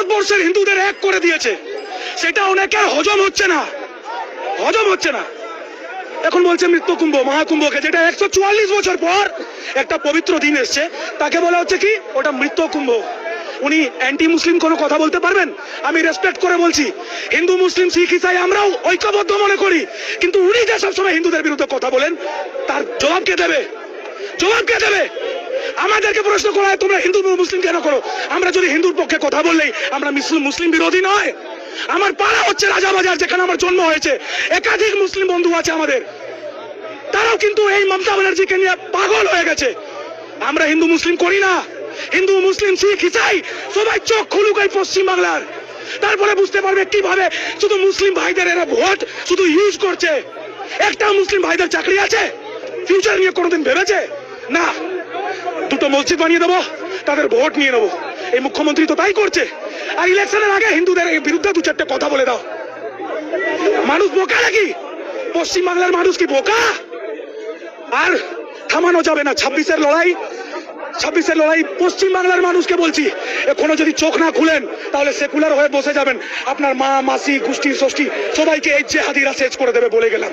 ভারতবর্ষের হিন্দুদের এক করে দিয়েছে। সেটা অনেকের হজম হচ্ছে না। হজম হচ্ছে না। এখন বলছে মৃত্যুকুম্ভ, মহাকুম্ভকে, যেটা একশো চুয়াল্লিশ বছর পর একটা পবিত্র দিন এসছে, তাকে বলা হচ্ছে কি? ওটা মৃত্যুকুম্ভ। উনি অ্যান্টি মুসলিম কোনো কথা বলতে পারবেন? আমি রেসপেক্ট করে বলছি, হিন্দু, মুসলিম, শিখ, ইসাই আমরাও ঐক্যবদ্ধ মনে করি, কিন্তু উনি যে সবসময় হিন্দুদের বিরুদ্ধে কথা বলেন, তার জবাব কে দেবে? জবাব কে দেবে? আমাদেরকে প্রশ্ন করা হয় তোমরা হিন্দু মুসলিম কেন করো? আমরা যদি হিন্দুর পক্ষে কথা বললেই আমরা মুসলিম বিরোধী নয়। আমার পাড়া হচ্ছে রাজাবাজার যেখানে আমার জন্ম হয়েছে। একাধিক মুসলিম বন্ধু আছে আমাদের। তারাও কিন্তু এই মমতা ব্যানার্জিকে নিয়ে পাগল হয়ে গেছে। আমরা হিন্দু, মুসলিম করি না। হিন্দু, মুসলিম, শিখ, ইসাই, সবাই চোখ খুলুক এই পশ্চিম বাংলার তারপরে বুঝতে পারবে কীভাবে শুধু মুসলিম ভাইদের এরা ভোট শুধু ইউজ করছে। একটা মুসলিম ভাইদের চাকরি আছে। ফিউচার নিয়ে কোনোদিন ভেবেছে? না। মসজিদ বানিয়ে দেবো, তাদের ভোট নিয়ে নেব। এই মুখ্যমন্ত্রী তো তাই করছে। আর ইলেকশনের আগে হিন্দুদের বিরুদ্ধে দু চারটে কথা বলে দাও। মানুষ বোকা নাকি? পশ্চিম বাংলার মানুষ কি বোকা? আর থামানো যাবে না। ছাব্বিশের লড়াই ছাব্বিশের লড়াই পশ্চিম বাংলার মানুষকে বলছি। এখনও যদি চোখ না খুলেন, তাহলে সেকুলার হয়ে বসে যাবেন। আপনার মা, মাসি গোষ্ঠী ষষ্ঠী, সবাইকে এই জেহাদিরা শেষ করে দেবে বলে গেলাম।